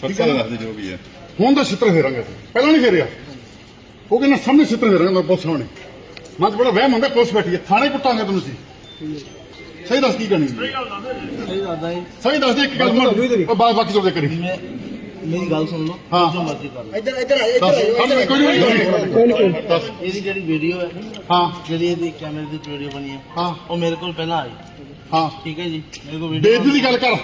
ਸੱਚਾ ਦੱਸਦੇ ਜੋ ਵੀ ਹੈ। ਹੁਣ ਦਾ ਛਿੱਤਰ ਫੇਰਾਂਗੇ ਅਸੀਂ। ਪਹਿਲਾਂ ਨਹੀਂ ਫੇਰਿਆ। ਉਹ ਕਹਿੰਦਾ ਸਾਹਮਣੇ ਛਿੱਤਰ ਫੇਰਾਂਗੇ। ਮੈਂ ਪੁਲਿਸ ਸਾਹਮਣੇ। ਮੱਝ ਬੜਾ ਵਹਿਮ ਹੁੰਦਾ ਪੁਲਿਸ ਬੈਠੀ ਹੈ। ਥਾਣੇ ਕੁੱਟਾਂਗੇ ਤੁਹਾਨੂੰ ਸੀ ਸਹੀ ਦੱਸ ਕੀ ਕਰਨੀ ਸਹੀ ਦੱਸਦਾ ਜੀ। ਸਹੀ ਦੱਸ ਦੇ ਇੱਕ ਗੱਲ ਮੈਂ ਬਾਅਦ ਬਾਕੀ ਸਭ ਦੇ ਕਰੀ ਮੈਂ ਮੇਰੀ ਗੱਲ ਸੁਣ ਲਓ ਹਾਂ। ਜੋ ਮਰਜ਼ੀ ਕਰ ਲਓ। ਇੱਧਰ ਇੱਧਰ ਆਇਓ ਦੱਸ। ਹਮ ਕੋਈ ਨਹੀਂ ਦੱਸ। ਇਹਦੀ ਜਿਹੜੀ ਵੀਡੀਓ ਹੈ ਹਾਂ। ਜਿਹੜੀ ਇਹਦੀ ਕੈਮਰੇ ਦੀ ਵੀਡੀਓ ਬਣੀ ਹੈ ਹਾਂ। ਉਹ ਮੇਰੇ ਕੋਲ ਪਹਿਲਾਂ ਆਈ। ਹਾਂ। ਠੀਕ ਹੈ ਜੀ? ਮੇਰੇ ਕੋਲ ਬੇਇੱਜ਼ਤੀ ਦੀ ਗੱਲ ਕਰ।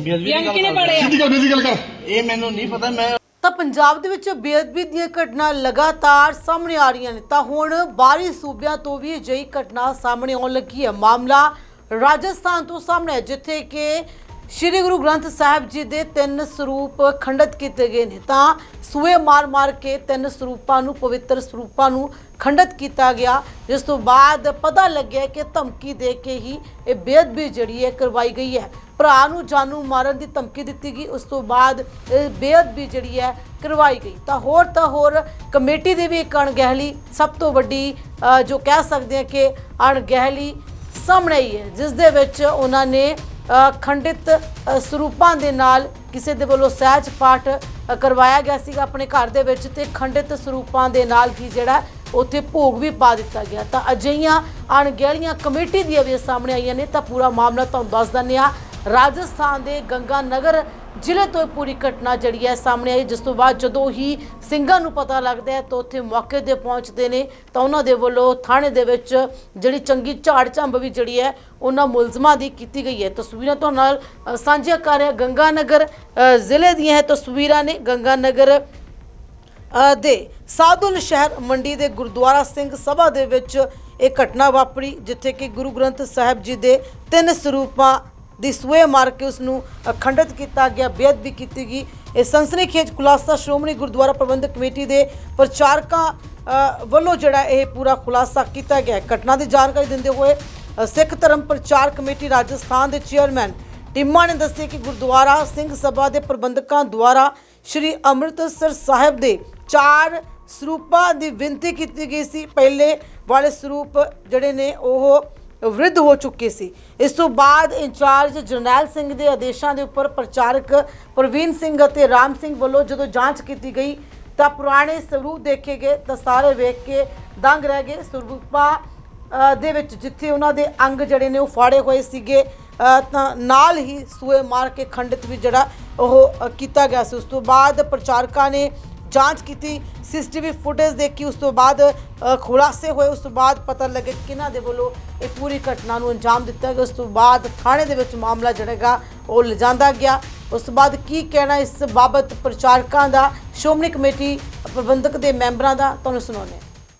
ਬੇਅਦਬੀ ਦੀ ਗੱਲ ਕਰ। ਰਹੇ ਸਿੱਧੀ ਗੱਲ ਬੇਇੱਜ਼ਤੀ ਦੀ ਗੱਲ ਕਰ। ਇਹ ਮੈਨੂੰ ਨਹੀਂ ਪਤਾ, ਮੈਂ ਤਾਂ ਪੰਜਾਬ ਦੇ ਵਿੱਚ ਬੇਅਦਬੀ ਦੀਆਂ ਘਟਨਾ ਲਗਾਤਾਰ ਸਾਹਮਣੇ ਆ ਰਹੀਆਂ ਨੇ। ਤਾਂ ਹੁਣ ਬਾਹਰੀ ਸੂਬਿਆਂ ਤੋਂ ਵੀ ਅਜਿਹੀ ਘਟਨਾ ਸਾਹਮਣੇ ਆਉਣ ਲੱਗੀ ਹੈ। ਮਾਮਲਾ ਰਾਜਸਥਾਨ ਤੋਂ ਸਾਹਮਣੇ ਹੈ, ਜਿੱਥੇ ਕਿ ਸ੍ਰੀ ਗੁਰੂ ਗ੍ਰੰਥ ਸਾਹਿਬ ਜੀ ਦੇ ਤਿੰਨ ਸਰੂਪ ਖੰਡਿਤ ਕੀਤੇ ਗਏ ਨੇ। ਤਾਂ ਸੂਏ ਮਾਰ-ਮਾਰ ਕੇ ਤਿੰਨ ਸਰੂਪਾਂ ਨੂੰ, ਪਵਿੱਤਰ ਸਰੂਪਾਂ ਨੂੰ ਖੰਡਿਤ ਕੀਤਾ ਗਿਆ। ਜਿਸ ਤੋਂ ਬਾਅਦ ਪਤਾ ਲੱਗਿਆ ਕਿ ਧਮਕੀ ਦੇ ਕੇ ਹੀ ਇਹ ਬੇਅਦਬੀ ਜਿਹੜੀ ਹੈ ਕਰਵਾਈ ਗਈ ਹੈ। ਭਰਾ ਨੂੰ, ਜਾਨੂ ਮਾਰਨ ਦੀ ਧਮਕੀ ਦਿੱਤੀ ਗਈ। ਉਸ ਤੋਂ ਬਾਅਦ ਇਹ ਬੇਅਦਬੀ ਜਿਹੜੀ ਹੈ ਕਰਵਾਈ ਗਈ। ਤਾਂ ਹੋਰ ਤਾਂ ਹੋਰ ਕਮੇਟੀ ਦੀ ਵੀ ਇੱਕ ਅਣਗਹਿਲੀ, ਸਭ ਤੋਂ ਵੱਡੀ ਜੋ ਕਹਿ ਸਕਦੇ ਹਾਂ ਕਿ ਅਣਗਹਿਲੀ ਸਾਹਮਣੇ ਹੀ ਹੈ। ਜਿਸ ਦੇ ਵਿੱਚ ਉਹਨਾਂ ਨੇ ਖੰਡਿਤ ਸਰੂਪਾਂ ਦੇ ਨਾਲ ਕਿਸੇ ਦੇ ਵੱਲੋਂ ਸਹਿਜ ਪਾਠ ਕਰਵਾਇਆ ਗਿਆ ਸੀਗਾ ਆਪਣੇ ਘਰ ਦੇ ਵਿੱਚ ਤੇ ਖੰਡਿਤ ਸਰੂਪਾਂ ਦੇ ਨਾਲ ਹੀ ਜਿਹੜਾ ਉੱਥੇ ਭੋਗ ਵੀ ਪਾ ਦਿੱਤਾ ਗਿਆ। ਤਾਂ ਅਜਿਹੀਆਂ ਅਣਗਹਿਲੀਆਂ ਕਮੇਟੀ ਦੀਆਂ ਵੀ ਸਾਹਮਣੇ ਆਈਆਂ ਨੇ, ਤਾਂ ਪੂਰਾ ਮਾਮਲਾ ਤੁਹਾਨੂੰ ਦੱਸ ਦਿੰਦੇ ਹਾਂ। ਰਾਜਸਥਾਨ ਦੇ ਗੰਗਾ ਨਗਰ ਜ਼ਿਲ੍ਹੇ ਤੋਂ ਪੂਰੀ ਘਟਨਾ ਜਿਹੜੀ ਹੈ ਸਾਹਮਣੇ ਆਈ ਜਿਸ ਤੋਂ ਬਾਅਦ ਜਦੋਂ ਹੀ ਸਿੰਘਾਂ ਨੂੰ ਪਤਾ ਲੱਗਦਾ ਹੈ ਤਾਂ ਉੱਥੇ ਮੌਕੇ ਤੇ ਪਹੁੰਚਦੇ ਨੇ ਤਾਂ ਉਹਨਾਂ ਦੇ ਵੱਲੋਂ ਥਾਣੇ ਦੇ ਵਿੱਚ ਜਿਹੜੀ ਚੰਗੀ ਝਾੜ ਝੰਬ ਵੀ ਜਿਹੜੀ ਹੈ ਉਹਨਾਂ ਮੁਲਜ਼ਮਾਂ ਦੀ ਕੀਤੀ ਗਈ ਹੈ। ਤਸਵੀਰਾਂ ਤੁਹਾਡੇ ਨਾਲ ਅ, ਸਾਂਝੀਆਂ ਕਰ ਰਿਹਾ ਗੰਗਾ ਨਗਰ ਜ਼ਿਲ੍ਹੇ ਦੀਆਂ ਇਹ ਤਸਵੀਰਾਂ ਨੇ ਗੰਗਾ ਨਗਰ ਦੇ ਸਾਧੁਲ ਸ਼ਹਿਰ ਮੰਡੀ ਦੇ ਗੁਰਦੁਆਰਾ ਸਿੰਘ ਸਭਾ ਦੇ ਵਿੱਚ ਇਹ ਘਟਨਾ ਵਾਪਰੀ ਜਿੱਥੇ ਕਿ ਗੁਰੂ ਗ੍ਰੰਥ ਸਾਹਿਬ ਜੀ ਦੇ ਤਿੰਨ ਸਰੂਪਾਂ ਦੀ ਸੂਏ ਮਾਰ ਕੇ ਉਸ ਨੂੰ ਅਖੰਡਿਤ ਕੀਤਾ ਗਿਆ, ਬੇਅਦਬੀ ਕੀਤੀ ਗਈ। ਇਹ ਸਨਸਨੀਖੇਜ ਖੁਲਾਸਾ ਸ਼੍ਰੋਮਣੀ ਗੁਰਦੁਆਰਾ ਪ੍ਰਬੰਧਕ ਕਮੇਟੀ ਦੇ ਪ੍ਰਚਾਰਕਾਂ ਵੱਲੋਂ ਜਿਹੜਾ ਇਹ ਪੂਰਾ ਖੁਲਾਸਾ ਕੀਤਾ ਗਿਆ ਘਟਨਾ ਦੀ ਜਾਣਕਾਰੀ ਦਿੰਦੇ ਹੋਏ ਸਿੱਖ ਧਰਮ ਪ੍ਰਚਾਰ ਕਮੇਟੀ ਰਾਜਸਥਾਨ ਦੇ ਚੇਅਰਮੈਨ ਟਿੰਮਾ ਨੇ ਦੱਸਿਆ ਕਿ ਗੁਰਦੁਆਰਾ ਸਿੰਘ ਸਭਾ ਦੇ ਪ੍ਰਬੰਧਕਾਂ ਦੁਆਰਾ ਸ਼੍ਰੀ ਅੰਮ੍ਰਿਤਸਰ ਸਾਹਿਬ ਦੇ ਚਾਰ ਸਰੂਪਾਂ ਦੀ ਬੇਨਤੀ ਕੀਤੀ ਗਈ ਸੀ। ਪਹਿਲੇ ਵਾਲੇ ਸਰੂਪ ਜਿਹੜੇ ਨੇ, ਉਹ ਵਿਰੁੱਧ ਹੋ ਚੁੱਕੇ ਸੀ ਇਸ ਤੋਂ ਬਾਅਦ ਇੰਚਾਰਜ ਜਰਨੈਲ ਸਿੰਘ ਦੇ ਆਦੇਸ਼ਾਂ ਦੇ ਉੱਪਰ ਪ੍ਰਚਾਰਕ ਪ੍ਰਵੀਨ ਸਿੰਘ ਅਤੇ ਰਾਮ ਸਿੰਘ ਵੱਲੋਂ ਜਦੋਂ ਜਾਂਚ ਕੀਤੀ ਗਈ ਤਾਂ ਪੁਰਾਣੇ ਸਰੂਪ ਦੇਖੇ ਗਏ ਤਾਂ ਸਾਰੇ ਵੇਖ ਕੇ ਦੰਗ ਰਹਿ ਗਏ ਸਰੂਪਾਂ ਦੇ ਵਿੱਚ ਜਿੱਥੇ ਉਹਨਾਂ ਦੇ ਅੰਗ ਜਿਹੜੇ ਨੇ ਉਹ ਫਾੜੇ ਹੋਏ ਸੀਗੇ ਤਾਂ ਨਾਲ ਹੀ ਸੂਏ ਮਾਰ ਕੇ ਖੰਡਿਤ ਵੀ ਜਿਹੜਾ ਉਹ ਕੀਤਾ ਗਿਆ ਸੀ ਉਸ ਤੋਂ ਬਾਅਦ ਪ੍ਰਚਾਰਕਾਂ ਨੇ ਜਾਂਚ ਕੀਤੀ, ਸੀਸੀਟੀਵੀ ਫੁਟੇਜ ਦੇਖੀ, ਉਸ ਤੋਂ ਬਾਅਦ ਖੁਲਾਸੇ ਹੋਏ, ਉਸ ਤੋਂ ਬਾਅਦ ਪਤਾ ਲੱਗੇ ਕਿਹਨਾਂ ਦੇ ਵੱਲੋਂ ਇਹ ਪੂਰੀ ਘਟਨਾ ਨੂੰ ਅੰਜਾਮ ਦਿੱਤਾ ਗਿਆ। ਉਸ ਤੋਂ ਬਾਅਦ ਥਾਣੇ ਦੇ ਵਿੱਚ ਮਾਮਲਾ ਜਿਹੜੇਗਾ ਉਹ ਲਿਜਾਂਦਾ ਗਿਆ। ਉਸ ਤੋਂ ਬਾਅਦ ਕੀ ਕਹਿਣਾ ਇਸ ਬਾਬਤ ਪ੍ਰਚਾਰਕਾਂ ਦਾ? ਸ਼੍ਰੋਮਣੀ ਕਮੇਟੀ ਪ੍ਰਬੰਧਕ ਦੇ ਮੈਂਬਰਾਂ ਦਾ, ਤੁਹਾਨੂੰ ਸੁਣਾਉਂਦੇ ਹਾਂ।